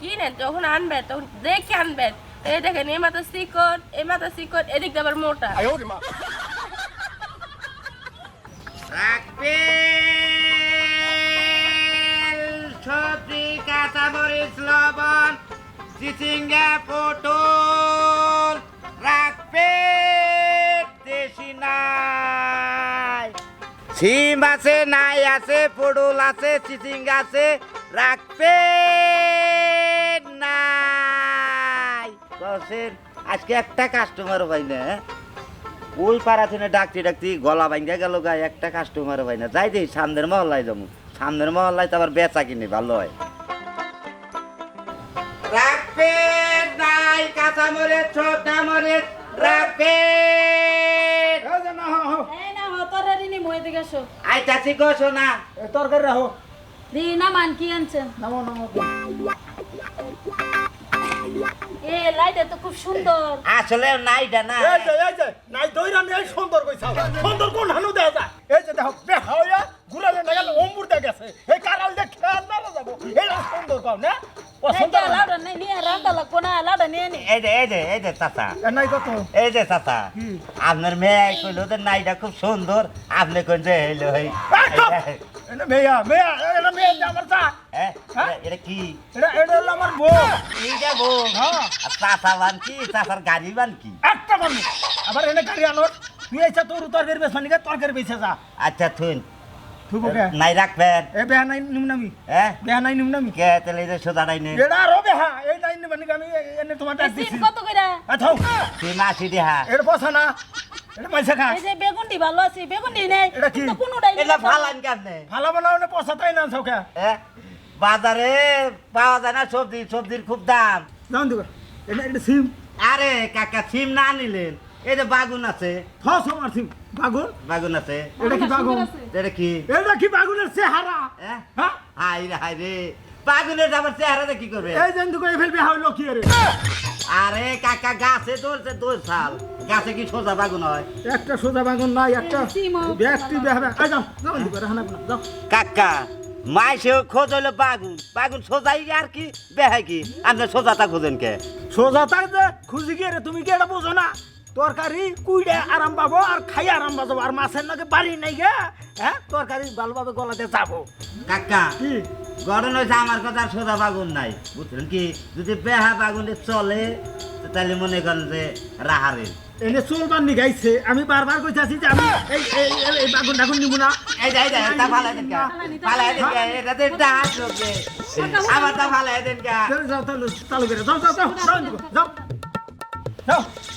কিনেন যখন আনবেন তখন দেখে আনবেন। এই দেখেন এই মাথা চিকন এই মাথা চিকন এদিক আবার মোটা। রাখবেন সবজি কাঁচামরিচ লবণ চিচিঙ্গা পটল। রাখবেন দেশি নাই। সিম আছে নাই আছে পটল আছে চিচিঙ্গা আছে। রাখবেন বসেন আজকে একটা কাস্টমার পাই না হ্যাঁ? ওই পাড়া থেকে ডাকতে ডাকতে গলা ভাঙ্গা গেল গায়ে একটা কাস্টমার পাই না। যাই দিই সামনের মহল্লায় যাব। সামনের মহল্লায় তো আবার বেচা কিনে ভালো হয়। রাখবেন নাই কাঁচা মরিচ ছোটা রাখবেন। না হো তরকারি নি মই দিকে আসো। আইতাছি গো সোনা। তরকারি রাখো। দি না মান কি আনছেন। নামো নামো। এ লাইট তো খুব সুন্দর। আসলে নাইটা না এই যে এই যে নাই দইরা নিয়ে সুন্দর কইছাও সুন্দর কোন হানু দেয়া যায়? এই যে দেখো বেহা হইয়া ঘুরালে না গেল অম্বুর দে গেছে। এই কারাল দে খেয়াল না যাব। এই সুন্দর কাও না? পছন্দ লাউডা নাই নিয়ে রান্দা লাগবো না লাউডা নিয়ে নি। এই যে এই যে এই যে চাচা। নাই কত এই যে চাচা। আপনার মেয়ে কইলো যে নাইটা খুব সুন্দর আপনি কোন যে হইল হই। এটা মেয়া মেয়া মেয়া আমার চা। হ্যাঁ? হ্যাঁ? এটা কি? এটা এটা হলো আমার বউ। যাব হ্যাঁ। চাচা বান কি? চাচার গাড়ি বান কি? একটা মানুষ আবার এনে গাড়ি আনোর। তুই এসে তোর তরকারি বেশ মানে তরকারি বেছে যা। আচ্ছা থুন। নাই রাখবেন। এ বেহা নাই নিমনামি। হ্যাঁ বেহা নাই নিমনামি। কে? তাহলে এই সোজা নাই নে এটা আরও বেহা। এই নাই নিমানি আমি এনে তোমার সিম দিছি। কত কইরা? আচ্ছা তুই মাসি দিহা এটা পছা না। এটা পয়সা খা এই যে বেগুনটি ভালো আছে বেগুনটি নেই এটা কি? তো কোনোটাই নেই। এটা ফালান কেমনে? ভালো বানাও না পয়সা তাই না হ্যাঁ? বাজারে পাওয়া যায় না সবজি সবজির খুব দাম। যাও দিবা। এটা এটা সিম। আরে কাকা সিম না নিলেন এই যে বাগুন আছে। থস আমার সিম। বাগুন? বাগুন আছে। এটা কি বাগুন? এটা কি? এটা কি বাগুনের চেহারা? হ্যাঁ? হ্যাঁ হাই রে হাই রে। বাগুনের আবার চেহারাটা কি করবে? এই যেন তো কই ফেলবি হাউলো কি রে। আরে কাকা গাছে ধরছে দোর সাল গাছে কি সোজা বাগুন হয়? একটা সোজা বাগুন নাই একটা ব্যক্তি বেহাবে আই যাও যাও দিবা রাহানা যাও। কাকা মাইসে খোঁজ হইল বাগুন। বাগুন সোজাই আর কি? বেহাই কি? আপনি সোজাটা খোঁজেন কে? সোজা তাই যে খুঁজি গিয়ে রে, তুমি কি এটা বোঝো না? তরকারি কুইডে আরাম পাবো আর খাই আরাম পাবো, আর মাছের নাকি বাড়ি নাই গে। হ্যাঁ? তরকারি ভালোভাবে গলাতে যাব কাকা কি? গরম হয়েছে আমার কথা আর সোজা বাগুন নাই। বুঝলেন কি? যদি বেহা বাগুনে চলে তো তাহলে মনে করেন যে রাহারে। এনে চলবার নি গাইছে আমি বারবার কইতাছি যে আমি এই এই এই- এই বাগুন ডাগুন নিব না। এই যাই যাই তা ভালো দেন কা ভালো দেন কা এটাতে ডাক লোকে আমার তা ভালো দেন কা যাও যাও তাহলে চালু করে যাও যাও যাও যাও।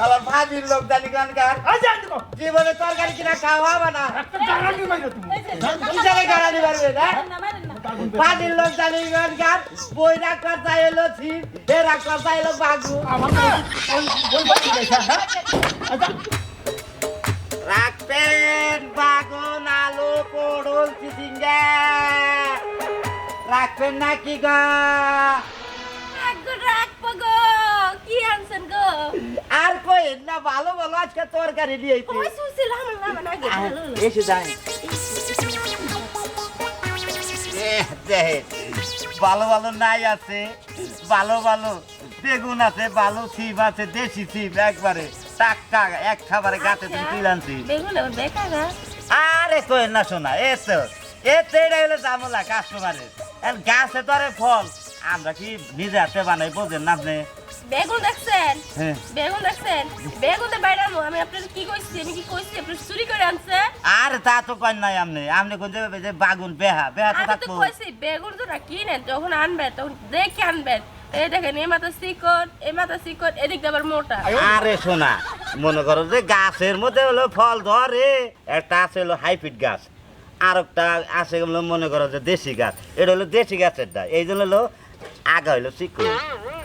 আমার ভাবির লোক জানি গান কার। আই যাই দিব জীবনে তরকারি কিনা খাওয়া বানা একটা জাগানি মাইরো তুমি। যাও, যাও, কিসারে গাড়ানি পারবে না? না না দে। লোক জানি গান বই রাখবার চাইলো ছিপ এ রাখবার চাইলো বাগু রাখবেন বাগুন আলু পড়ল চিচিঙ্গা। রাখবেন নাকি গা? রাখব গো। কি গো আর কই না ভালো ভালো আজকে তরকারি দিয়ে ওই সুশীল আমার নাম আগে ভালো এসে দেখ, ভালো ভালো নাই আছে ভালো ভালো বেগুন আছে ভালো ছিপ আছে দেশি ছিপ একবারে টাকা এক খাবারে গাছে তুমি তুলে আনছি। বেগুন আবার বেকার না। আরে কই না শোনা এ তো এ তো এটা হলো জামলা কাস্টমারের গাছে তো আরে ফল আমরা কি নিজে হাতে বানাই বোঝেন না আপনি? বেগুন দেখছেন? হ্যাঁ। বেগুন দেখছেন? বেগুন বাইরে আমি আপনার কি কইছি? আমি কি কইছি? আপনি চুরি করে আনছে? আর তা তো কয় নাই আপনি। আপনি কোন যে যে বাগুন বেহা বেহা তো আমি তো কইছি বেগুন তো না কিনেন যখন আনবেন তখন দেখে আনবেন এই দেখেন এই মাথা চিকন এই মাথা চিকন এদিক আবার মোটা। আরে শোনা মনে করো যে গাছের মধ্যে হলো ফল ধরে একটা আছে হলো হাইব্রিড গাছ আর একটা আছে মনে করো যে দেশি গাছ। এটা হলো দেশি গাছের দা এই জন্য হলো আগা হইল চিকু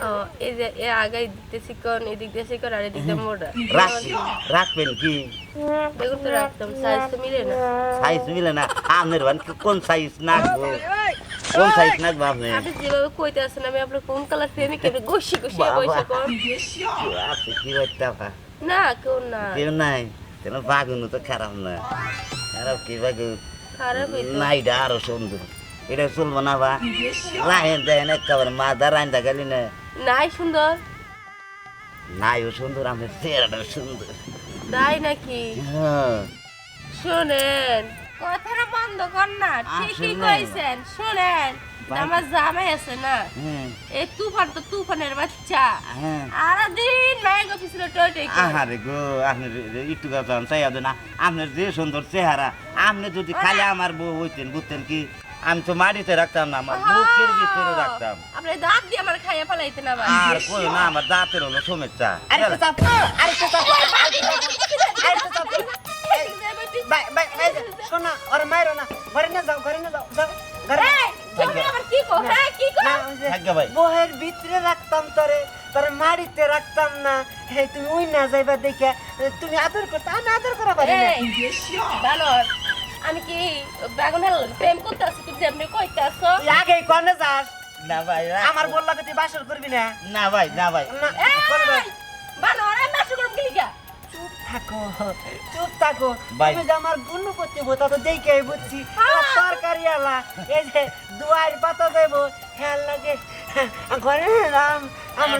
ও এই যে এ আগে দিতে চিকন এদিক দিয়ে চিকন আর এদিক দিয়ে মোটা রাখছি রাখবেন কি? বেগুন তো রাখতাম সাইজ তো মিলে না। সাইজ মিলে না। আপনার বান কোন সাইজ নাকবো? কোন সাইজ নাকবো আপনি আপনি যেভাবে কইতে আছেন আমি আপনার কোন কালার ফ্রেমে কেটে গসি গসি। পয়সা কম আছে কি বাচ্চা না কেউ না কেউ নাই। কেন বাগুন তো খারাপ না। খারাপ কি বাগুন? খারাপ নাইটা আরও সুন্দর। এটা চলবো না বা? রাহেন দেন একেবারে মাদা রান্দা গেলি না নাই সুন্দর। নাই ও সুন্দর আমার চেহারাটা সুন্দর। তাই নাকি? শোনেন শুনেন। কথাটা বন্ধ কর না ঠিকই কইছেন শুনেন। আমার জামাই আছে না হ্যাঁ। এই তুফান তো তুফানের বাচ্চা। হ্যাঁ। আর দিন মায়ের অফিসে টয়টই করে। আহারে গো আপনি একটু কথা চাইয়া দেন আপনার যে সুন্দর চেহারা আপনি যদি খালি আমার বউ হইতেন বুঝতেন কি? আমি তো মাটিতে রাখতাম না আমার বুকের ভিতরে রাখতাম। আপনি দাঁত দিয়ে আমার খাইয়া ফেলাইতে না ভাই। আর কই না আমার দাঁতের হলো সমস্যা। আরেকটু চাপ আরেকটু চাপ। আরেকটু চাপ। বাই বাই বাই শোনা আর মাইরো না। ঘরে না যাও ঘরে না যাও যাও। ঘরে তুমি আবার কি কো হ্যাঁ কি কো ভাই। বহের ভিতরে রাখতাম তোরে তোরে মাড়িতে রাখতাম না। হে তুমি ওই না যাইবা দেখে তুমি আদর করতে আমি আদর করা পারি না। এই বানর আমি কি বেগুন হেল প্রেম করতে আসি তুমি যেমনি কইতে আসো? তুই আগে কনে যাস? না ভাই আমার বললা তুই বাসর করবি না? না ভাই না ভাই। না কোনে যাস? এই বানর আমি মাসু করব কি লিগা? চুপ থাকো চুপ থাকো। তুমি যে আমার গুণ করতে বোতা তো দেখে বুঝছি। আলা এই যে দুয়ার পাতা দেব খেয়াল লাগে। ঘরে রাম আমার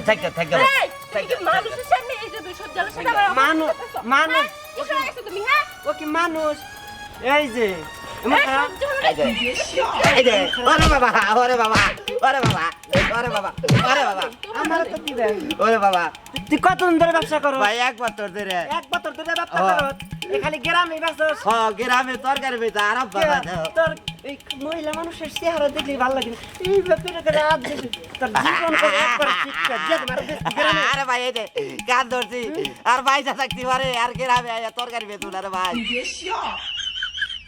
মানুষের সামনে এই যে মানুষ মানুষ। ও কি মানুষ? এই যে ওরে বাবা ওরে বাবা ওরে বাবা ওরে বাবা ওরে বাবা। আমার তো দিবে ওরে বাবা। তুই কতদিন ধরে ব্যবসা করো ভাই এক বছর ধরে। এক বছর ধরে ব্যবসা। করো এ গ্রামে ব্যবসা হ গ্রামে তরকারি বেচা আরব বাবা তোর এই মহিলা মানুষের চেহারা দেখলে ভালো লাগে এই ব্যাপারে করে হাত তোর জীবন করে একবার শিক্ষা দিয়ে আরে ভাই এই যে ধরছি। আর থাকতে পারে আর গ্রামে আয়া তরকারি বেচুন আরে ভাই।